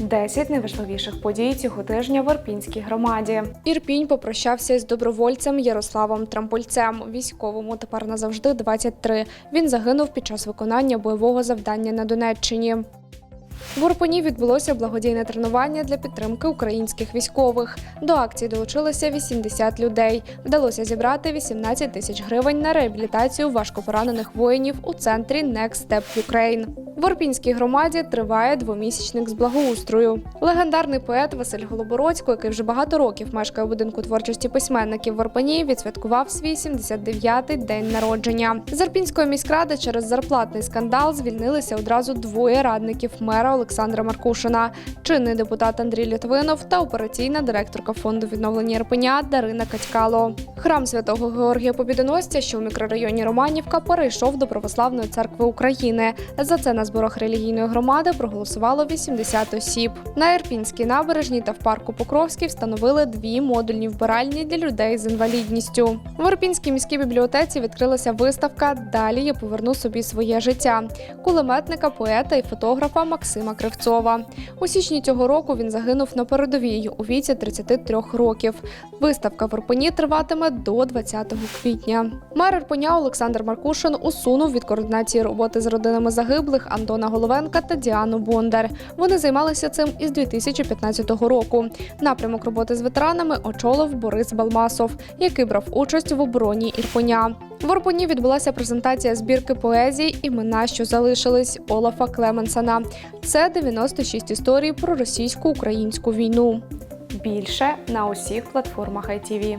10 найважливіших подій цього тижня в Ірпінській громаді. Ірпінь попрощався із добровольцем Ярославом Трампольцем. Військовому тепер назавжди 23. Він загинув під час виконання бойового завдання на Донеччині. В Урпені відбулося благодійне тренування для підтримки українських військових. До акції долучилося 80 людей. Вдалося зібрати 18 тисяч гривень на реабілітацію важкопоранених воїнів у центрі Next Step Ukraine. В Орпінській громаді триває двомісячник з благоустрою. Легендарний поет Василь Голобородько, який вже багато років мешкає у будинку творчості письменників в Орпені, відсвяткував свій 79-й день народження. З Ірпінської міськради через зарплатний скандал звільнилися одразу двоє радників мера Олександра Маркушина, чинний депутат Андрій Літвинов та операційна директорка фонду відновлення Ірпеня Дарина Катькало. Храм святого Георгія Побідоносця, що в мікрорайоні Романівка, перейшов до Православної церкви України. За це на зборах релігійної громади проголосувало 80 осіб. На Ірпінській набережній та в парку Покровський встановили дві модульні вбиральні для людей з інвалідністю. В Ірпінській міській бібліотеці відкрилася виставка Далі я поверну собі своє життя кулеметника, поета і фотографа Максима Кривцова. У січні цього року він загинув на передовій у віці 33 років. Виставка в Ірпені триватиме до 20 квітня. Мер Ірпеня Олександр Маркушин усунув від координації роботи з родинами загиблих Антона Головенка та Діану Бондар. Вони займалися цим із 2015 року. Напрямок роботи з ветеранами очолив Борис Балмасов, який брав участь в обороні Ірпеня. В Орпені відбулася презентація збірки поезій Імена, що залишились Олафа Клеменсена. Це 96 історій про російсько-українську війну. Більше на усіх платформах ITV.